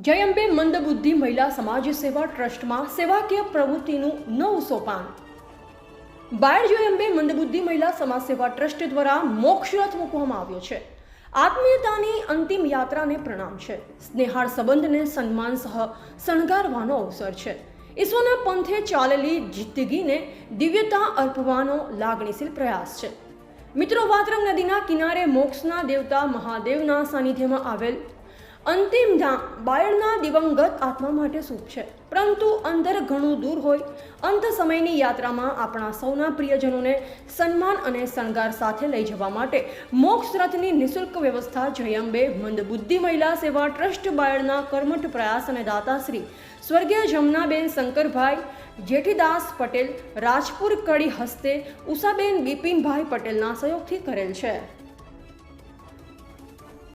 જયંબે મંદબુદ્ધિ મહિલા સમાજ સેવા ટ્રસ્ટમાં સેવાકીય પ્રવૃત્તિનું નવું સોપાન. બાયડ જયંબે મંદબુદ્ધિ મહિલા સમાજ સેવા ટ્રસ્ટ દ્વારા મોક્ષરથ મૂકવામાં આવ્યો છે. આત્મીયતાની અંતિમ યાત્રાને પ્રણામ છે. સ્નેહાળ સંબંધને સન્માન સહ શણગારવાનો અવસર છે. ઈશ્વરના પંથે ચાલેલી જિંદગીને દિવ્યતા અર્પવાનો લાગણીશીલ પ્રયાસ છે. મિત્રો, વાત્રંગ નદીના કિનારે મોક્ષના દેવતા મહાદેવના સાનિધ્યમાં આવેલ અંતિમ ધામ બાયડના દિવંગત આત્મા માટે શુભ છે. પરંતુ અંતર ઘણું દૂર હોય, અંત સમયની યાત્રામાં આપણા સૌના પ્રિયજનોને સન્માન અને શણગાર સાથે લઈ જવા માટે મોક્ષ રથની નિઃશુલ્ક વ્યવસ્થા જયંબે મંદબુદ્ધિ મહિલા સેવા ટ્રસ્ટ બાયડના કર્મઠ પ્રયાસ અને દાતાશ્રી સ્વર્ગીય જમનાબેન શંકરભાઈ, જેઠીદાસ પટેલ, રાજપુર કડી હસ્તે ઉષાબેન બિપિનભાઈ પટેલના સહયોગથી કરેલ છે.